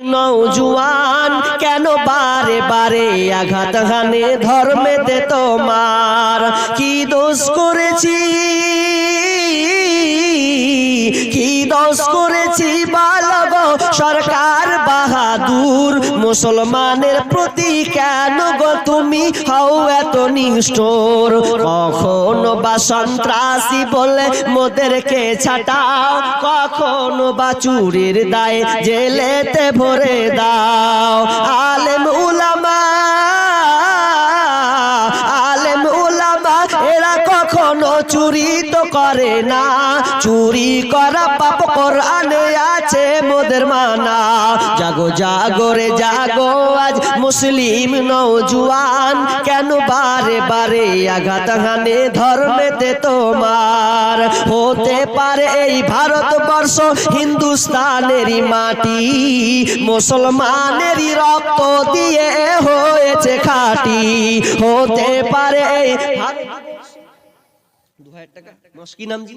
নৌজুয়ান কেন বারে বারে আঘাত হানে ধর্মেতে তোমার? কি দোষ করেছি? কি দোষ করেছি বালগ সরকার বাহাদুর, মুসলমানের প্রতি কেন গো তুমি হও এত নিষ্ঠুর? কখনো বা সন্ত্রাসী বলে মোদেরকে ছাটাও, কখনো বা চুরির দায় জেলেতে ভরে দাও। আলেম উলামা আলেম উলামা, এরা কখনো চুরি তো করে না। চুরি করা পাপ কোরআনে আছে মোদের মানা। জাগো জাগো রে, জাগো, আজ মুসলিম নৌজুয়ান কেন বারে বারে আঘাত হানে ধর্মেতে তোমার? হতে পারে এই ভারতবর্ষ হিন্দুস্তানেরই মাটি। মুসলমানেরই রক্ত দিয়ে হয়েছে খাটি। হতে পারে এই হাজার টাকা? কি নাম জি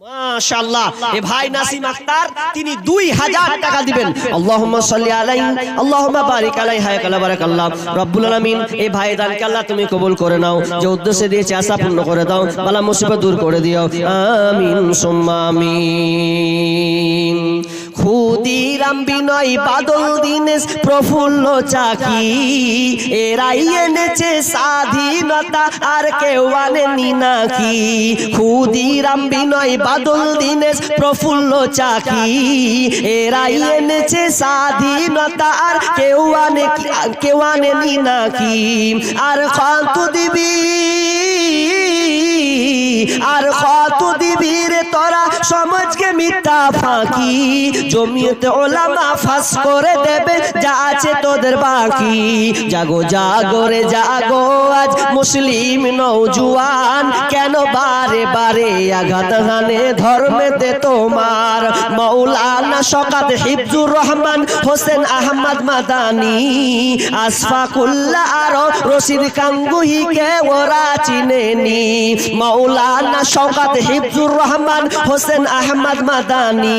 মাশাআল্লাহ। এ ভাই নাসিম আক্তার তিনি 2000 টাকা দিবেন। আল্লাহুম্মা সাল্লি আলাইহি আল্লাহুম্মা বারিক আলাইহি হায়া কালা বারাকাল্লাহ। রব্বুল আলামিন এই ভাই দানকে আল্লাহ তুমি কবুল করে নাও। যে উদ্দেশ্যে দিয়েছে আশা পূর্ণ করে দাও। বালা মুসিবত দূর করে দিও। আমিন সুম্মা আমিন। ক্ষুদিরাম বিনয় বাদল দিনেশ, প্রফুল্ল চাকি। এরাই এনেছে স্বাধীনতা, আর কেউ আনেনি নাকি। ক্ষুদিরাম বিনয় বাদল দিনেশ, প্রফুল্ল চাকি। এরাই এনেছে স্বাধীনতা, আর কেউ আনে কেউ আনেনি নাকি। আর কত দিবি, আর কত দিবি রে তোরা সমাজকে মিথ্যা ফাঁকি। জমিয়তে ওলামা ফাঁস করে দেবে, যা আছে তোদের বাকি। জাগো জাগো রে, জাগো। আজ মুসলিম নৌজুয়ান কেন বারে বারে আঘাত হানে? ধর্মেতে তোমার মৌলানা শকাত হিফজুর রহমান, হোসেন আহমদ মাদানি, আসফাকুল্লাহ আর রশিদ কাঙ্গুহিকে ওরা চিনেনি। মৌলানা শওকাত হিফজুর রহমান, হোসেন আহমদ মাদানি।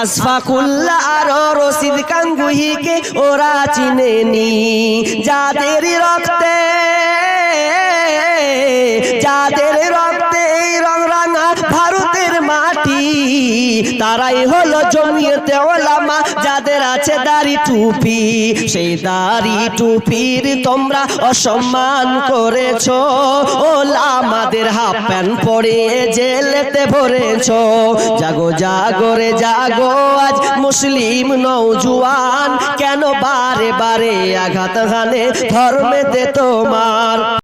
আসফাকুল্লাহ আর রশিদ কাঙ্গুহিকে ওরা চিনেনি। যাদের রক্তে তারাই হলো জমিয়তে ওলামা, যাদের আছে দাড়ি টুপি। সেই দাড়ি টুপির তোমরা অসম্মান করেছ। ওলামাদের হাফ প্যান্ট পরে জেলেতে ভরেছো। জাগো জাগো রে, জাগো, আজ মুসলিম নৌজুয়ান কেন বারে বারে আঘাত হানে ধর্মেতে তোমার?